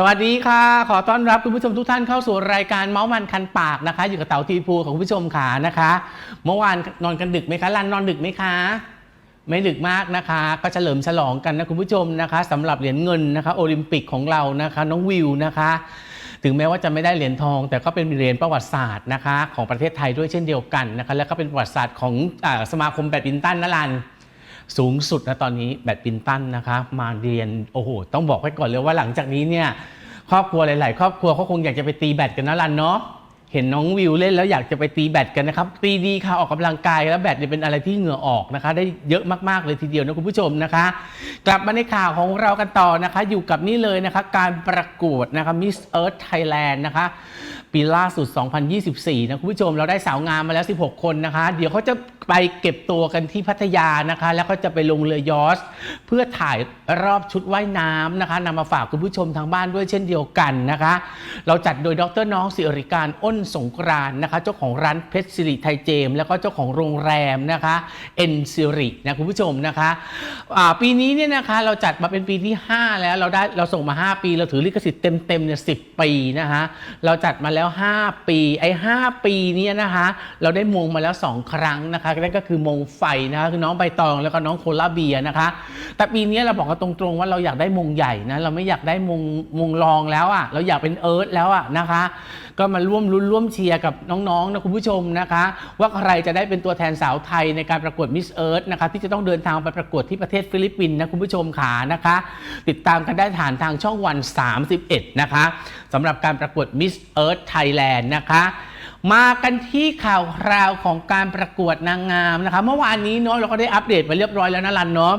สวัสดีค่ะ ขอต้อนรับคุณผู้ชมทุกท่านเข้าสู่รายการเมาส์มันคันปากนะคะ อยู่กับเต๋าทีพูของคุณผู้ชมขานะคะ เมื่อวานนอนกันดึกไหมคะรันนอนดึกไหมคะ ไม่ดึกมากนะคะ ก็เฉลิมฉลองกันนะคุณผู้ชมนะคะสำหรับเหรียญเงินนะคะโอลิมปิกของเรานะคะน้องวิวนะคะ ถึงแม้ว่าจะไม่ได้เหรียญทอง แต่ก็เป็นเหรียญประวัติศาสตร์นะคะ ของประเทศไทยด้วยเช่นเดียวกันนะคะ แล้วก็เป็นประวัติศาสตร์ของอสมาคมแบดมินตันนะลัน สูงสุดนะตอนนี้แบดมินตันนะคะ มาเรียนโอ้โหต้องบอกไว้ก่อนเลยว่าหลังจากนี้เนี่ยครอบครัวหลาย ๆ ครอบครัวเขาคงอยากจะไปตีแบดกันนะลันเนาะเห็นน้องวิวเล่นแล้วอยากจะไปตีแบดกันนะครับ ตีดีค่ะออกกำลังกายแล้วแบดเนี่ยเป็นอะไรที่เหงื่อออกนะคะ ได้เยอะมากๆเลยทีเดียวนะคุณผู้ชมนะคะ กลับมาในข่าวของเรากันต่อนะคะ อยู่กับนี่เลยนะคะ การประกวดนะคะ Miss Earth Thailand นะคะ ปีล่าสุด 2024 นะคุณผู้ชมเราได้สาวงามมาแล้ว 16 คนนะคะ เดี๋ยวเขาจะไปเก็บตัวกันที่พัทยานะคะ แล้วก็จะไปลงเรือยอชเพื่อถ่ายรอบชุดว่ายน้ำนะคะนำมาฝากคุณผู้ชมทางบ้านด้วยเช่นเดียวกันนะคะ เราจัดโดยดรน้องสิริการอ้นสงกรานนะคะ เจ้าของร้านเพชรสิริไทยเจมส์แล้วก็เจ้าของโรงแรมนะคะเอ็นสิรินะคุณผู้ชมนะคะปีนี้เนี่ยนะคะเราจัดมาเป็นปีที่ 5 แล้วเราได้เราส่งมา 5 ปี เราถือลิขสิทธิ์เต็มๆเนี่ยสิปีนะคะเราจัดมาแล้ว 5 ปี ไอ้ 5 ปีเนี้นะคะ เราได้มงมาแล้ว 2 ครั้งนะคะนั่นก็คือมงไฟนะคะคือน้องใบตองแล้วก็น้องโคลาเบียนะคะ แต่ปีนี้เราบอกกันตรงๆว่าเราอยากได้มงใหญ่นะเราไม่อยากได้มงมงรองแล้วอะ่ะ เราอยากเป็นเอิร์ธแล้วอะ่ะนะคะ ก็มาร่วมรุ้นร่วมเชียร์กับน้องๆนะคุณผู้ชมนะคะ ว่าใครจะได้เป็นตัวแทนสาวไทยในการประกวดมิสเอิร์ธนะคะที่จะต้องเดินทางไปประกวดที่ประเทศฟิลิปปินส์นะคุณผู้ชมขานะคะ ติดตามกันได้ผ่านทางช่องวัน 31 นะคะสำหรับการประกวดมิสเอิร์ธไทยแลนด์นะคะ มากันที่ข่าวคราวของการประกวดนางงามนะคะเมื่อวานนี้เนาะเราก็ได้อัปเดตไปเรียบร้อยแล้วนะรันเนาะ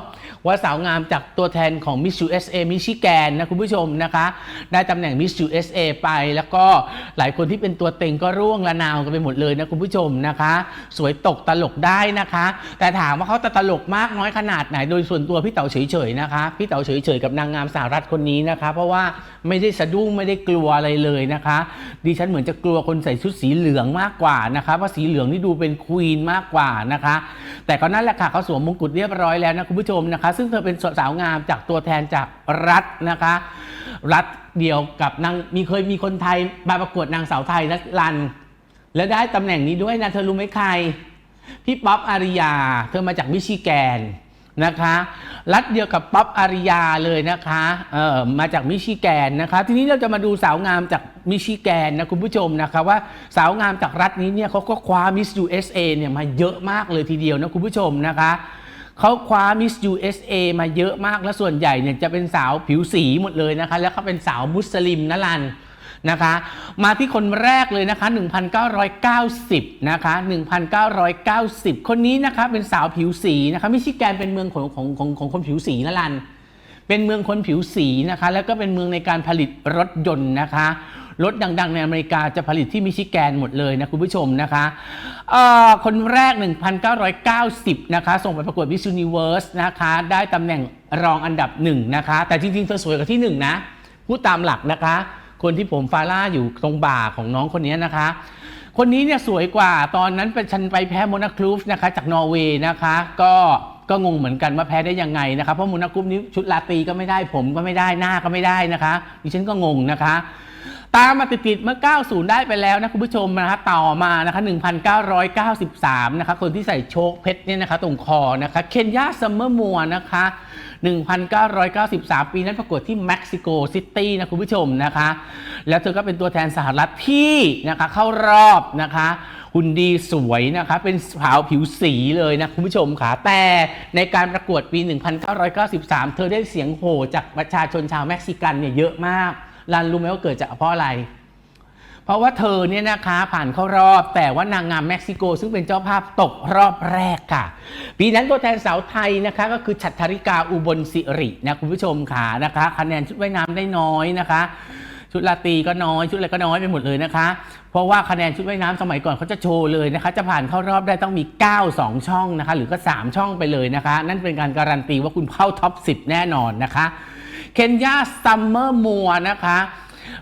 ว่าสาวงามจากตัวแทนของ Miss USA มิชิแกนนะคุณผู้ชมนะคะ ได้ตำแหน่ง Miss USA ไปแล้วก็หลายคนที่เป็นตัวเต็งก็ร่วงระนาวกันไปหมดเลยนะคุณผู้ชมนะคะ สวยตกตลกได้นะคะ แต่ถามว่าเขาตลกมากน้อยขนาดไหนโดยส่วนตัวพี่เต๋าเฉยๆนะคะพี่เต๋าเฉยๆกับนางงามสหรัฐคนนี้นะคะ เพราะว่าไม่ได้สะดุ้งไม่ได้กลัวอะไรเลยนะคะดิฉันเหมือนจะกลัวคนใส่ชุดสีเหลืองหลืองมากกว่านะคะเพราะสีเหลืองนี่ดูเป็นควีนมากกว่านะคะ แต่ก็นั่นแหละค่ะเขาสวมมงกุฎเรียบร้อยแล้วนะคุณผู้ชมนะคะ ซึ่งเธอเป็นสาวงามจากตัวแทนจากรัฐนะคะ รัฐเดียวกับนางมีเคยมีคนไทยมาประกวดนางสาวไทยนะรัน และได้ตำแหน่งนี้ด้วยนะเธอรู้ไหมใครพี่ป๊อปอาริยา เธอมาจากมิชิแกนนะคะ รัฐเดียวกับป๊อปอาริยาเลยนะคะเออมาจากมิชิแกนนะคะ ทีนี้เราจะมาดูสาวงามจาก มิชิแกนนะคุณผู้ชมนะคะว่าสาวงามจากรัฐนี้เนี่ยเขาก็คว้ามิส USA เนี่ยมาเยอะมากเลยทีเดียวนะคุณผู้ชมนะคะเขาคว้ามิส USA มาเยอะมากและส่วนใหญ่เนี่ยจะเป็นสาวผิวสีหมดเลยนะคะ แล้วก็เป็นสาวมุสลิมนะลันนะคะ มาที่คนแรกเลยนะคะ 1990 นะคะ 1990 คนนี้นะคะเป็นสาวผิวสีนะคะมิชิแกนเป็นเมืองของของของของคนผิวสีนะลันเป็นเมืองคนผิวสีนะคะ แล้วก็เป็นเมืองในการผลิตรถยนต์นะคะ รถดัง ๆ ในอเมริกาจะผลิตที่มิชิแกนหมดเลยนะคุณผู้ชมนะคะเอ่อคนแรก 1990 นะคะ ส่งไปประกวด Miss Universe นะคะ ได้ตำแหน่งรองอันดับหนึ่งนะคะ แต่จริง ๆ เธอสวยกว่าที่หนึ่งนะ พูดตามหลักนะคะ คนที่ผมฟาร่าอยู่ตรงบ่าของน้องคนนี้นะคะคนนี้เนี่ยสวยกว่าตอนนั้นเป็นฉันไปแพ้โมนาคลูฟนะคะจากนอร์เวย์นะคะก็ก็งงเหมือนกันว่าแพ้ได้ยังไงนะคะเพราะโมนาคลูฟนี้ชุดลาตีก็ไม่ได้ผมก็ไม่ได้หน้าก็ไม่ได้นะคะดิฉันก็งงนะคะ ตามมาติดๆเมื่อ 90 ได้ไปแล้วนะคุณผู้ชมนะคะต่อมานะคะ1993นะคะคนที่ใส่โชคเพชรเนี่ยนะคะตรงคอนะคะเคนยาซัมเมอร์มัวนะคะ1993 ปีนั้นประกวดที่เม็กซิโกซิตี้นะคุณผู้ชมนะคะ แล้วเธอก็เป็นตัวแทนสหรัฐที่นะคะเข้ารอบนะคะหุ่นดีสวยนะคะเป็นสาวผิวสีเลยนะคุณผู้ชมค่ะ แต่ในการประกวดปี 1993 เธอได้เสียงโห่จากประชาชนชาวเม็กซิกันเนี่ยเยอะมาก รันรู้ไหมว่าเกิดจากเพราะอะไร เพราะว่าเธอเนี่ยนะคะผ่านเข้ารอบ แต่ว่านางงามเม็กซิโก ซึ่งเป็นเจ้าภาพตกรอบแรกค่ะ ปีนั้นตัวแทนสาวไทยนะคะ ก็คือฉัตรธริกาอุบลสิรินะคุณผู้ชมค่ะนะคะคะแนนชุดว่ายน้ำได้น้อยนะคะชุดลาตีก็น้อยชุดอะไรก็น้อยไปหมดเลยนะคะ เพราะว่าคะแนนชุดว่ายน้ำสมัยก่อนเขาจะโชว์เลยนะคะ จะผ่านเข้ารอบได้ต้องมี 9 2 ช่องนะคะ หรือก็ 3 ช่องไปเลยนะคะ นั่นเป็นการการันตีว่าคุณเข้าท็อป 10 แน่นอนนะคะ เคนยาซัมเมอร์มัวนะคะ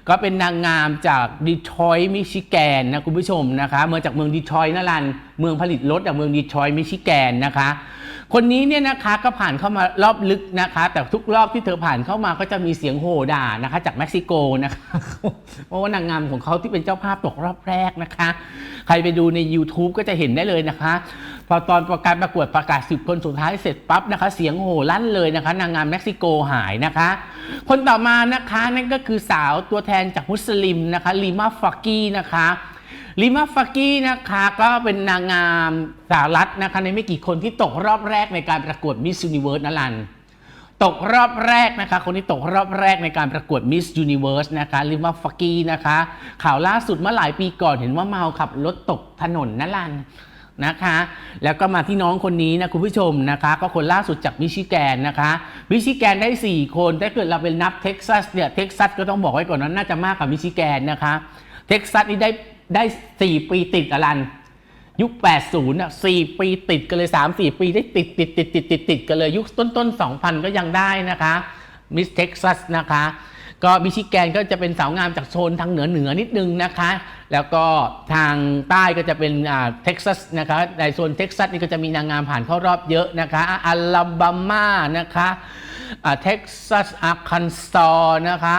ก็เป็นนางงามจากดีทรอยต์มิชิแกนนะคุณผู้ชมนะคะมาจากเมืองดีทรอยต์นั่นลันเมืองผลิตรถจากเมืองดีทรอยต์มิชิแกนนะคะ คนนี้เนี่ยนะคะก็ผ่านเข้ามารอบลึกนะคะ แต่ทุกรอบที่เธอผ่านเข้ามาก็จะมีเสียงโห่ด่านะคะ จากเม็กซิโกนะคะเพราะว่านางงามของเขาที่เป็นเจ้าภาพตกรอบแรกนะคะ ใครไปดูใน YouTube ก็จะเห็นได้เลยนะคะ พอตอนประกาศประกวดประกาศสิบคนสุดท้ายเสร็จปั๊บนะคะ เสียงโห่ลั่นเลยนะคะ นางงามเม็กซิโกหายนะคะ คนต่อมานะคะนั่นก็คือสาวตัวแทนจากมุสลิมนะคะลีมาฟักกี้นะคะ ลีมาฟักกี้นะคะก็เป็นนางงามสหรัฐนะคะในไม่กี่คนที่ตกรอบแรกในการประกวดมิส s u นิเวิร์สนะลันตกรอบแรกนะคะ คนที่ตกรอบแรกในการประกวด Miss Universe นะคะลิมาฟักกี้นะคะ ข่าวล่าสุดเมื่อหลายปีก่อนเห็นว่าเมาขับรถตกถนนนั่นลันนะคะ แล้วก็มาที่น้องคนนี้นะคุณผู้ชมนะคะ ก็คนล่าสุดจากมิชิแกนนะคะมิชิแกนได้ 4 คนถ้าเกิดเราเป็นนับเท็กซัสเนี่ยเท็กซัสก็ต้องบอกไว้ก่อนว่าน่าจะมากกว่ามิชิแกนนะคะเท็กซัสนี่ได้ ได้ 4 ปีติดอลัน ยุค 80อะ4ปีติดกันเลย 3 4 ปีได้ติดติดติดติดติดติดกันเลย ยุคต้นต้น2,000 ก็ยังได้นะคะมิสเท็กซัสนะคะ ก็มิชิแกนก็จะเป็นสาวงามจากโซนทางเหนือเหนือนิดนึงนะคะ แล้วก็ทางใต้ก็จะเป็นอ่าเท็กซัสนะคะในโซนเท็กซัสนี่ก็จะมีนางงามผ่านเข้ารอบเยอะนะคะอัลบามานะคะอ่าเท็กซัสอาคันซอนะคะ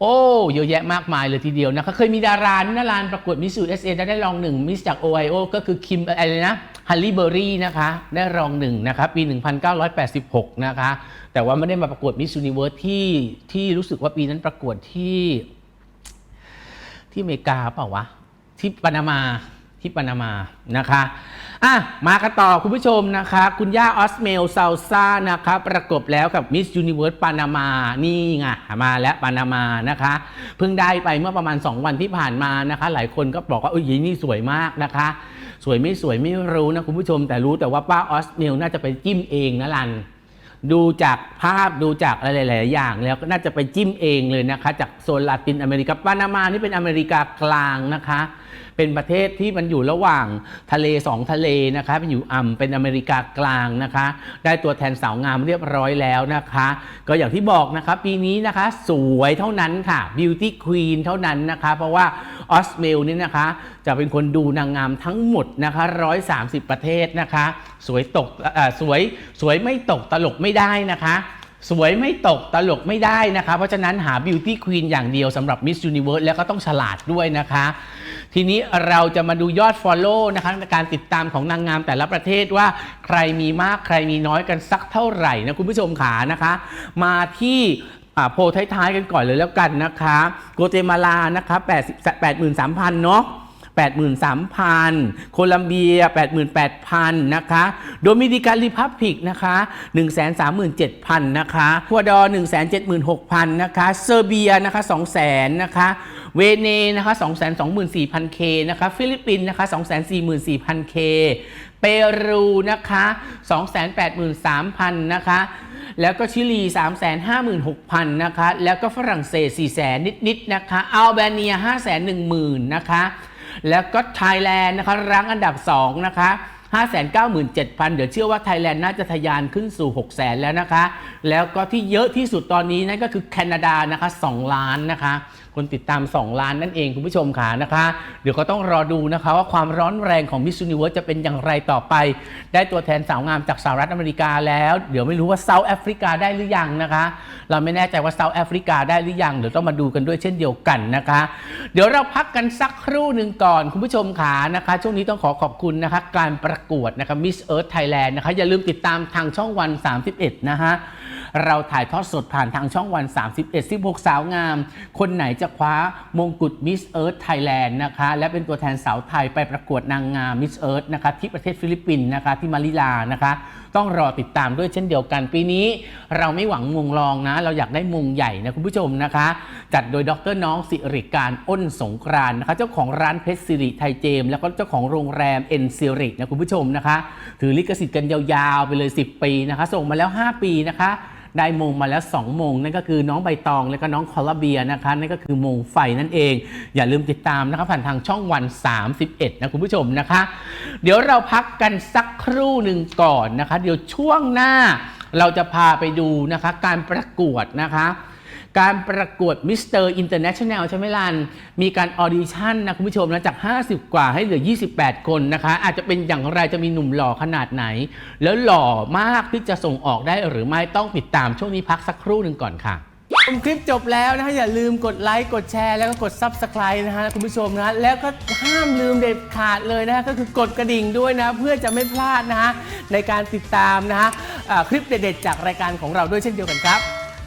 โอ้เยอะแยะมากมายเลยทีเดียวนะคะเคยมีดารานี่นะลานประกวดมิสซูเอสเอได้รองหนึ่งมิสจากโอไฮโอก็คือคิมอะไรนะฮันลี่เบอรี่นะคะได้รองหนึ่งนะคะปี 1986 นะคะ แต่ว่าไม่ได้มาประกวดมิสซูนิเวิร์สที่ที่รู้สึกว่าปีนั้นประกวดที่ ที่อเมริกาเปล่าวะ ที่ปานามา ที่ปานามานะคะอะมากันต่อคุณผู้ชมนะคะ คุณย่าออสเมลซาซ่านะคะประกบแล้วกับมิส s u นิเวิร์สปานามานี่ไงมาแล้วปานามานะคะ เพิ่งได้ไปเมื่อประมาณ 2 วันที่ผ่านมานะคะ หลายคนก็บอกว่าเอ้ยนี่สวยมากนะคะ สวยไม่สวยไม่รู้นะคุณผู้ชม แต่รู้แต่ว่าป้าออสเมลน่าจะไปจิ้มเองนะลัน ดูจากภาพดูจากอะไรหลายอย่าง แล้วก็น่าจะไปจิ้มเองเลยนะคะ จากโซนลาตินอเมริกาปานามานี่เป็นอเมริกากลางนะคะ เป็นประเทศที่มันอยู่ระหว่างทะเลสองทะเลนะคะเป็นอยู่อ่ำเป็นอเมริกากลางนะคะ ได้ตัวแทนสาวงามเรียบร้อยแล้วนะคะ ก็อย่างที่บอกนะคะปีนี้นะคะ สวยเท่านั้นค่ะ Beauty Queen เท่านั้นนะคะ เพราะว่าออสเมลนี่นะคะ จะเป็นคนดูนางงามทั้งหมดนะคะ 130 ประเทศนะคะ สวยตกสวยสวยไม่ตกตลกไม่ได้นะคะสวยไม่ตกตลกไม่ได้นะคะ เพราะฉะนั้นหา Beauty Queen อย่างเดียวสำหรับ Miss Universe แล้วก็ต้องฉลาดด้วยนะคะ ทีนี้เราจะมาดูยอด Follow นะคะการติดตามของนางงามแต่ละประเทศว่าใครมีมากใครมีน้อยกันสักเท่าไหร่นะคุณผู้ชมขานะคะ มาที่อ่าโพท้ายๆกันก่อนเลยแล้วกันนะคะโกเตมาลานะคะ8 83,000 เนาะ83,000 โคลัมเบีย 88,000 นะคะ โดมินิกันริพับพิกนะคะ 137,000 นะคะ คัวดอร์176,000 นะคะ เซอร์เบียนะคะ 200,000 นะคะ เวเนนะคะ224,000เคนะคะฟิลิปปินส์นะคะ244,000เคเปรูนะคะ283,000นะคะแล้วก็ชิลี 356,000นะคะแล้วก็ฝรั่งเศส400,000นิดๆนะคะอัลเบเนีย 510,000นะคะแล้วก็ไทยแลนด์นะคะรั้งอันดับ 2 นะคะ597,000 เดี๋ยวเชื่อว่าไทยแลนด์น่าจะทะยานขึ้นสู่ 600,000 แล้วนะคะ แล้วก็ที่เยอะที่สุดตอนนี้นั่นก็คือแคนาดานะคะ 2 ล้านนะคะ คนติดตาม 2 ล้านนั่นเองคุณผู้ชมค่ะนะคะ เดี๋ยวก็ต้องรอดูนะคะว่าความร้อนแรงของมิส s u นิเวิร์สจะเป็นอย่างไรต่อไป ได้ตัวแทนสาวงามจากสหรัฐอเมริกาแล้ว เดี๋ยวไม่รู้ว่าเซาท์แอฟริกาได้หรือยังนะคะ เราไม่แน่ใจว่าเซาท์แอฟริกาได้หรือยังเดี๋ยวต้องมาดูกันด้วยเช่นเดียวกันนะคะ เดี๋ยวเราพักกันสักครู่หนึ่งก่อนคุณผู้ชมขานะคะ ช่วงนี้ต้องขอขอบคุณนะคะการประกวดนะคะ Miss Earth Thailand นะคะอย่าลืมติดตามทางช่องวัน 31 นะคะ เราถ่ายทอดสดผ่านทางช่องวัน 31 16 สาวงาม คนไหนจะคว้ามงกุฎ Miss Earth Thailand นะคะ และเป็นตัวแทนสาวไทยไปประกวดนางงาม Miss Earth นะคะที่ประเทศฟิลิปปินส์นะคะที่มานิลานะคะ ต้องรอติดตามด้วยเช่นเดียวกัน ปีนี้เราไม่หวังมงรองนะ เราอยากได้มงใหญ่นะคุณผู้ชมนะคะ จัดโดยดรน้องสิริการอ้นสงกรานนะคะ เจ้าของร้านเพชรสิริไทยเจม แล้วก็เจ้าของโรงแรมเอ็นซิรินะคุณผู้ชมนะคะ ถือลิขสิทธิ์กันยาวๆไปเลย 10 ปีนะคะ ส่งมาแล้ว 5 ปีนะคะ ได้มงมาแล้ว 2 มง นั่นก็คือน้องใบตองและก็น้องคอลาเบียนะคะนั่นก็คือมงไฟนั่นเอง อย่าลืมติดตามนะคะผ่านทางช่องวัน 31 นะคุณผู้ชมนะคะ เดี๋ยวเราพักกันสักครู่หนึ่งก่อนนะคะ เดี๋ยวช่วงหน้าเราจะพาไปดูนะคะการประกวดนะคะ การประกวดมิสเตอร์อินเตอร์เนชั่นแนลใช่ไหมลันมีการออดิชั่นนะคุณผู้ชมนะจาก 50 กว่าให้เหลือ 28 คนนะคะ อาจจะเป็นอย่างไรจะมีหนุ่มหล่อขนาดไหน แล้วหล่อมากที่จะส่งออกได้หรือไม่ต้องติดตามช่วงนี้พักสักครู่หนึ่งก่อนค่ะชมคลิปจบแล้วนะคะอย่าลืมกดไลค์กดแชร์แล้วก็กด Subscribe นะฮะคุณผู้ชมนะแล้วก็ห้ามลืมเด็ดขาดเลยนะฮะก็คือกดกระดิ่งด้วยนะ เพื่อจะไม่พลาดนะฮะในการติดตามนะฮะคลิปเด็ดๆจากรายการของเราด้วยเช่นเดียวกันครับ